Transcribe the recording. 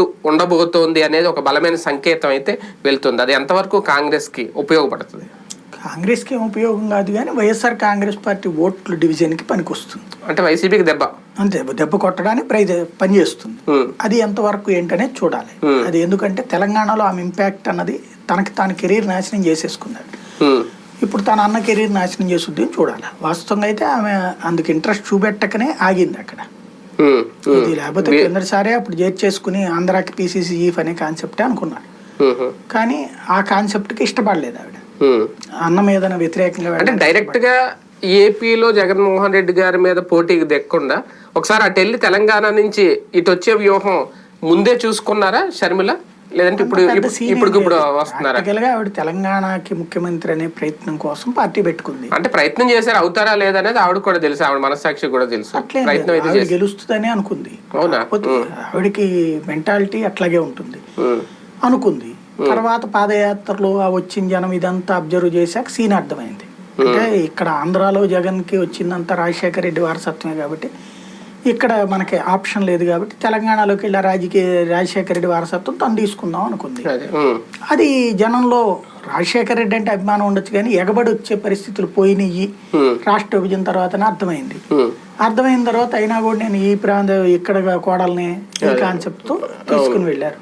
పొత్తు ఉండబోతోంది అనేది ఒక బలమైన సంకేతం అయితే వెళ్తుంది. అది ఎంతవరకు కాంగ్రెస్కి ఉపయోగపడుతుంది? కాంగ్రెస్కి ఏం ఉపయోగం కాదు కానీ వైఎస్ఆర్ కాంగ్రెస్ పార్టీ ఓట్లు డివిజన్కి పనికొస్తుంది. అంటే వైసీపీకి దెబ్బ? అంతే దెబ్బ కొట్టడానికి ప్రైజ్ పనిచేస్తుంది. అది ఎంతవరకు ఏంటనేది చూడాలి. అది ఎందుకంటే తెలంగాణలో ఆమె ఇంపాక్ట్ అన్నది తనకి తాను కెరీర్ నాశనం చేసేసుకున్నాడు ఉమ్, ఇప్పుడు తన అన్న కెరీర్ నాశనం చేసుద్ది అని చూడాలి. వాస్తవంగా అయితే ఆమె అందుకు ఇంట్రెస్ట్ చూపెట్టకనే ఆగింది అక్కడ. ఇది లేకపోతే కిందసారే అప్పుడు చేర్చేసుకుని ఆంధ్రాకి పీసీసీ చీఫ్ అనే కాన్సెప్టే అనుకున్నాడు. కానీ ఆ కాన్సెప్ట్కి ఇష్టపడలేదు ఆవిడ. అన్న మీద వ్యతిరేకంగా అంటే డైరెక్ట్గా ఏపీలో జగన్మోహన్ రెడ్డి గారి మీద పోటీకి దెక్కకుండా ఒకసారి అటు వెళ్ళి తెలంగాణ నుంచి ఇటు వచ్చే వ్యూహం ముందే చూసుకున్నారా షర్మిల? లేదంటే ఇప్పుడు ఇప్పుడు ఇప్పుడు. వస్తున్నారా? ఆవిడ తెలంగాణకి ముఖ్యమంత్రి అనే ప్రయత్నం కోసం పార్టీ పెట్టుకుంది. అంటే ప్రయత్నం చేశారు అవుతారా లేదనేది ఆవిడ కూడా తెలుసు ఆవిడ మనస్సాక్షి కూడా తెలుసు. ప్రయత్నం అయితే గెలుస్తుందని అనుకుంది. అవునా? ఆవిడకి మెంటాలిటీ అట్లాగే ఉంటుంది. అనుకుంది. తర్వాత పాదయాత్రలో ఆ వచ్చిన జనం ఇదంతా అబ్జర్వ్ చేశాక సీన్ అర్థమైంది. అంటే ఇక్కడ ఆంధ్రాలో జగన్కి వచ్చిందంతా రాజశేఖర రెడ్డి వారసత్వమే కాబట్టి ఇక్కడ మనకి ఆప్షన్ లేదు కాబట్టి తెలంగాణలోకి వెళ్ళి రాజకీయ రాజశేఖర రెడ్డి వారసత్వం తను తీసుకుందాం అనుకుంది. అదే. జనంలో రాజశేఖర రెడ్డి అంటే అభిమానం ఉండొచ్చు కానీ ఎగబడి వచ్చే పరిస్థితులు పోయినాయి. రాష్ట్ర విభజన తర్వాతనే అర్థమైంది. అర్థమైన తర్వాత అయినా కూడా నేను ఈ ప్రాంత ఇక్కడ కోడల్ని ఈ కాన్సెప్ట్తో తీసుకుని వెళ్ళారు.